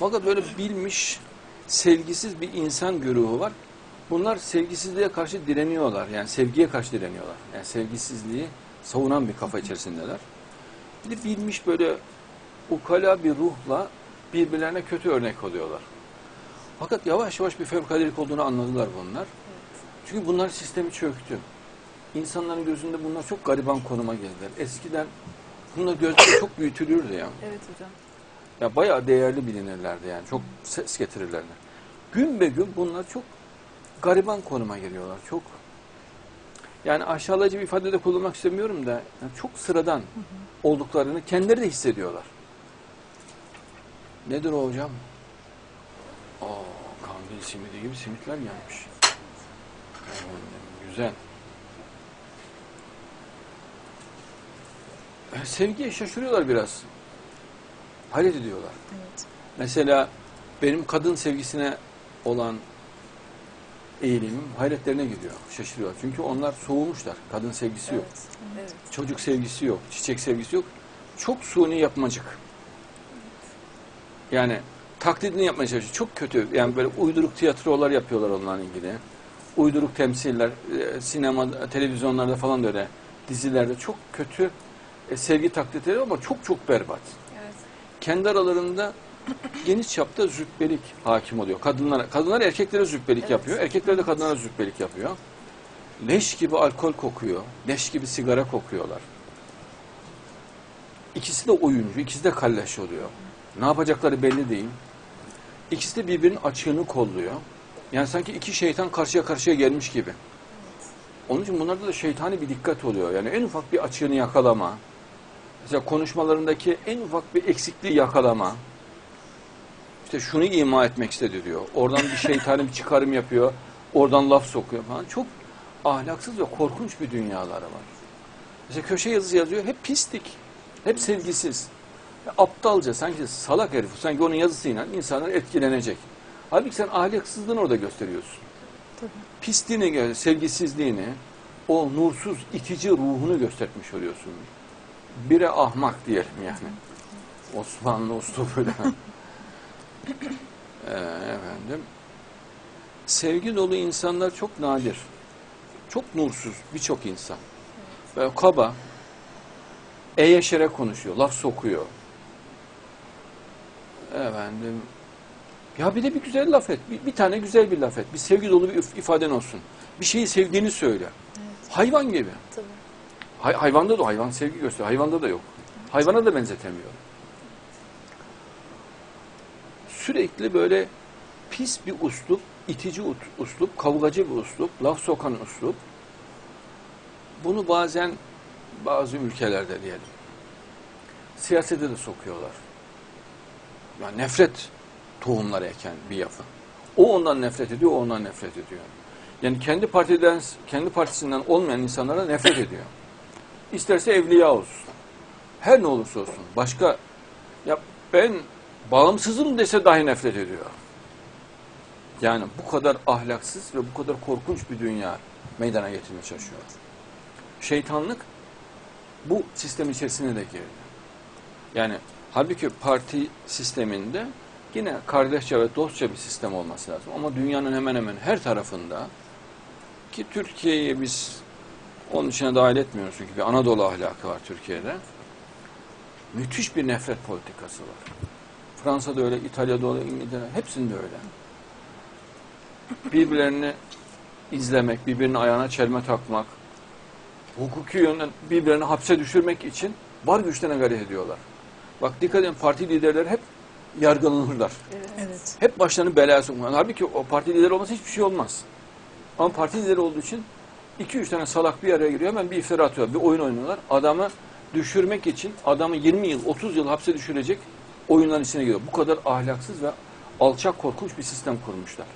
Fakat böyle bilmiş, sevgisiz bir insan güruhu var. Bunlar sevgisizliğe karşı direniyorlar. Yani sevgiye karşı direniyorlar. Yani sevgisizliği savunan bir kafa içerisindeler. Bir de bilmiş böyle ukala bir ruhla birbirlerine kötü örnek oluyorlar. Fakat yavaş yavaş bir fevkaladelik olduğunu anladılar bunlar. Çünkü bunlar sistemi çöktü. İnsanların gözünde bunlar çok gariban konuma geldiler. Eskiden bunlar gözleri çok büyütülürdü ya. Evet hocam. Ya bayağı değerli bilinirlerdi yani. Çok ses getirirlerdi. Gün be gün bunlar çok gariban konuma geliyorlar. Çok yani aşağılayıcı bir ifade de kullanmak istemiyorum da yani çok sıradan olduklarını kendileri de hissediyorlar. Nedir o hocam? Aa, kandil simidi gibi simitler gelmiş. Güzel. Sevgiye şaşırıyorlar biraz. Hayret ediyorlar. Evet. Mesela benim kadın sevgisine olan eğilimim hayretlerine gidiyor, şaşırıyor. Çünkü onlar soğumuşlar. Kadın sevgisi yok. Evet. Evet. Çocuk sevgisi yok, çiçek sevgisi yok. Çok suni yapmacık. Yani taklidini yapmaya çalışıyor. Çok kötü. Yani böyle uyduruk tiyatrolar yapıyorlar onlarla ilgili. Uyduruk temsiller, e, sinema, televizyonlarda falan da öyle dizilerde çok kötü e, sevgi taklitleri ama çok çok berbat. Kendi aralarında geniş çapta zübbelik hakim oluyor. Kadınlar, kadınlar erkeklere zübbelik Evet. yapıyor. Erkekler de kadınlara zübbelik yapıyor. Leş gibi alkol kokuyor. Leş gibi sigara kokuyorlar. İkisi de oyuncu, ikisi de kalleş oluyor. Ne yapacakları belli değil. İkisi de birbirinin açığını kolluyor. Yani sanki iki şeytan karşıya karşıya gelmiş gibi. Onun için bunlarda da şeytani bir dikkat oluyor. Yani en ufak bir açığını yakalama. Mesela konuşmalarındaki en ufak bir eksikliği yakalama. İşte şunu ima etmek istedi diyor. Oradan bir şeytani bir çıkarım yapıyor. Oradan laf sokuyor falan. Çok ahlaksız ve korkunç bir dünyaları var. Mesela köşe yazısı yazıyor. Hep pislik. Hep sevgisiz. Aptalca sanki salak herif. Sanki onun yazısıyla insanlar etkilenecek. Halbuki sen ahlaksızlığını orada gösteriyorsun. Tabii. Pisliğini, sevgisizliğini, o nursuz, itici ruhunu göstermiş oluyorsun. Bire ahmak diyelim yani. Osmanlı uslubuyla. Ee, efendim. Sevgi dolu insanlar çok nadir. Çok nursuz birçok insan. Böyle kaba, eyeşere konuşuyor, laf sokuyor. Efendim, ya bir de bir güzel laf et. Bir, bir tane güzel bir laf et. Bir sevgi dolu bir if- ifaden olsun. Bir şeyi sevdiğini söyle. Evet. Hayvan gibi. Tabii. Hay- hayvanda da hayvan sevgi gösteriyor. Hayvanda da yok. Hayvana da benzetemiyor. Sürekli böyle pis bir uslup, itici uslup, kavgacı bir uslup, laf sokan uslup. Bunu bazen bazı ülkelerde diyelim. Siyasete de sokuyorlar. Yani nefret tohumları eken bir yapı. O ondan nefret ediyor, o ondan nefret ediyor. Yani kendi partiden, kendi partisinden olmayan insanlara nefret ediyor. İsterse evliya olsun. Her ne olursa olsun. Başka ya ben bağımsızım dese dahi nefret ediyor. Yani bu kadar ahlaksız ve bu kadar korkunç bir dünya meydana getirmeye çalışıyor. Şeytanlık bu sistem içerisine de girdi. Yani halbuki parti sisteminde yine kardeşçe ve dostça bir sistem olması lazım. Ama dünyanın hemen hemen her tarafında ki Türkiye'yi biz onun içine dahil etmiyoruz çünkü bir Anadolu ahlakı var Türkiye'de. Müthiş bir nefret politikası var. Fransa'da öyle, İtalya'da öyle, İngiltere'de hepsinde öyle. Birbirlerini izlemek, birbirinin ayağına çelme takmak, hukuki yönden birbirlerini hapse düşürmek için var güçlerine gayret ediyorlar. Bak dikkat edin parti liderleri hep yargılanırlar. Evet. Evet. Hep başlarını belaya sokmalar. Halbuki o parti lideri olmasa hiçbir şey olmaz. Ama parti lideri olduğu için iki üç tane salak bir araya giriyor hemen bir iftira atıyor. Bir oyun oynuyorlar. Adamı düşürmek için adamı 20 yıl 30 yıl hapse düşürecek oyunların içine giriyor. Bu kadar ahlaksız ve alçak korkunç bir sistem kurmuşlar.